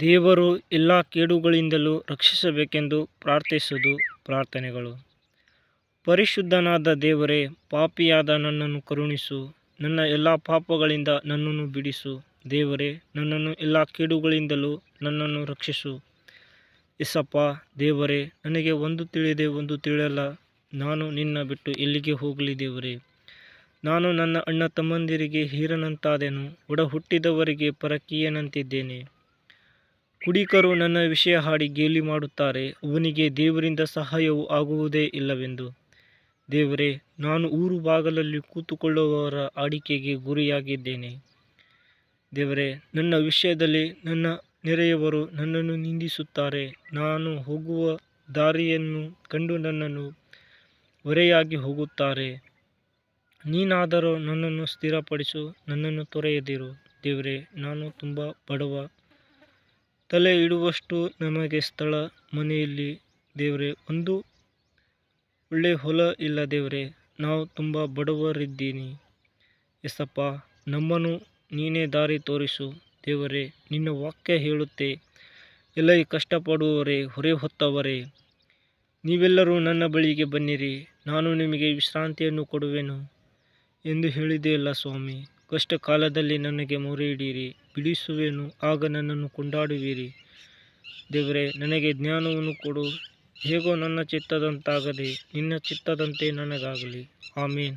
ದೇವರು ಎಲ್ಲ ಕೇಡುಗಳಿಂದಲೂ ರಕ್ಷಿಸಬೇಕೆಂದು ಪ್ರಾರ್ಥಿಸುವುದು ಪ್ರಾರ್ಥನೆಗಳು. ಪರಿಶುದ್ಧನಾದ ದೇವರೇ, ಪಾಪಿಯಾದ ನನ್ನನ್ನು ಕರುಣಿಸು, ನನ್ನ ಎಲ್ಲ ಪಾಪಗಳಿಂದ ನನ್ನನ್ನು ಬಿಡಿಸು. ದೇವರೇ, ನನ್ನನ್ನು ಎಲ್ಲ ಕೇಡುಗಳಿಂದಲೂ ನನ್ನನ್ನು ರಕ್ಷಿಸು. ಎಸಪ್ಪ ದೇವರೇ, ನನಗೆ ಒಂದು ತಿಳಿದೆ, ಒಂದು ತಿಳಿಯಲ್ಲ. ನಾನು ನಿನ್ನ ಬಿಟ್ಟು ಎಲ್ಲಿಗೆ ಹೋಗಲಿ ದೇವರೇ? ನಾನು ನನ್ನ ಅಣ್ಣ ತಮ್ಮಂದಿರಿಗೆ ಹೀರನಂತಾದೆನು ಒಡ ಹುಟ್ಟಿದವರಿಗೆ ಪರಕೀಯನಂತಿದ್ದೇನೆ. ಕುಡಿಕರು ನನ್ನ ವಿಷಯ ಹಾಡಿ ಗೇಲಿ ಮಾಡುತ್ತಾರೆ, ಅವನಿಗೆ ದೇವರಿಂದ ಸಹಾಯವು ಆಗುವುದೇ ಇಲ್ಲವೆಂದು. ದೇವರೇ, ನಾನು ಊರು ಬಾಗಲಲ್ಲಿ ಕೂತುಕೊಳ್ಳುವವರ ಆಡಿಕೆಗೆ ಗುರಿಯಾಗಿದ್ದೇನೆ. ದೇವರೇ, ನನ್ನ ವಿಷಯದಲ್ಲಿ ನನ್ನ ನೆರೆಯವರು ನನ್ನನ್ನು ನಿಂದಿಸುತ್ತಾರೆ, ನಾನು ಹೋಗುವ ದಾರಿಯನ್ನು ಕಂಡು ನನ್ನನ್ನು ಹೊರೆಯಾಗಿ ಹೋಗುತ್ತಾರೆ. ನೀನಾದರೂ ನನ್ನನ್ನು ಸ್ಥಿರಪಡಿಸು, ನನ್ನನ್ನು ತೊರೆಯದಿರು. ದೇವರೇ, ನಾನು ತುಂಬ ಬಡವ ತಲೆ ಇಡುವಷ್ಟು ನಮಗೆ ಸ್ಥಳ ಮನೆಯಲ್ಲಿ, ದೇವರೇ, ಒಂದು ಒಳ್ಳೆ ಹೊಲ ಇಲ್ಲ ದೇವರೇ, ನಾವು ತುಂಬ ಬಡವರಿದ್ದೀನಿ. ಎಸಪ್ಪ, ನಮ್ಮನ್ನು ನೀನೇ ದಾರಿ ತೋರಿಸು, ದೇವರೇ, ನಿನ್ನ ವಾಕ್ಯ ಹೇಳುತ್ತೆ. ಎಲ್ಲ ಕಷ್ಟಪಡುವವರೇ, ಹೊರೆ ಹೊತ್ತವರೇ, ನೀವೆಲ್ಲರೂ ನನ್ನ ಬಳಿಗೆ ಬನ್ನಿರಿ, ನಾನು ನಿಮಗೆ ವಿಶ್ರಾಂತಿಯನ್ನು ಕೊಡುವೆನು ಎಂದು ಹೇಳಿದೆಯಲ್ಲ ಸ್ವಾಮಿ. ಕಷ್ಟ ಕಾಲದಲ್ಲಿ ನನಗೆ ಮೊರೆ ಇಡೀರಿ. ಬಿಡಿಸುವೆನು, ಆಗ ನನ್ನನ್ನು ಕೊಂಡಾಡುವಿರಿ. ದೇವರೇ, ನನಗೆ ಜ್ಞಾನವನ್ನು ಕೊಡು. ಹೇಗೋ ನನ್ನ ಚಿತ್ತದಂತಾಗದೆ ನಿನ್ನ ಚಿತ್ತದಂತೆ ನನಗಾಗಲಿ. ಆಮೇನ್.